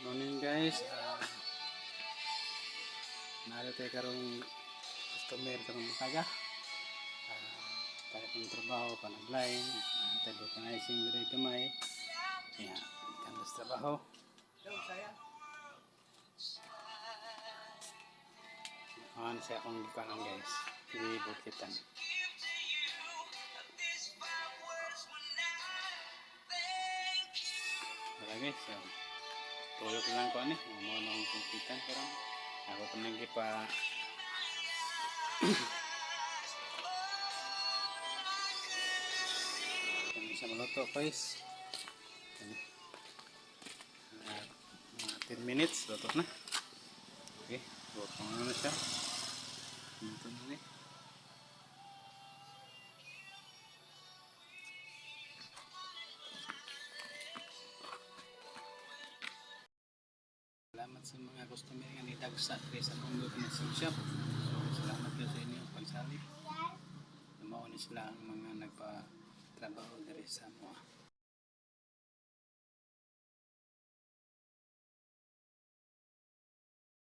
Morning guys. Uh, Nalo tayo karong customer karong mataga. Uh, tayo pang trabaho, panag-line. Uh, tayo vulcanizing diri gamay. Kaya, ikan sa trabaho. Ano siya akong gikanan guys. Ibukitan. guys. So, Tuyo ko lang ko ani. Mo na akong kumpitan karang. Ako pa nang gipa Kami sa maluto guys. Kani. Ah, Mga 10 minutes luto na. Okay, luto na siya. Luto na. Salamat sa mga customer nga nidagsa kay sa mundo na shop. Salamat kayo sa inyo pagsali. Mao ni sila ang mga nagpa trabaho diri sa mo.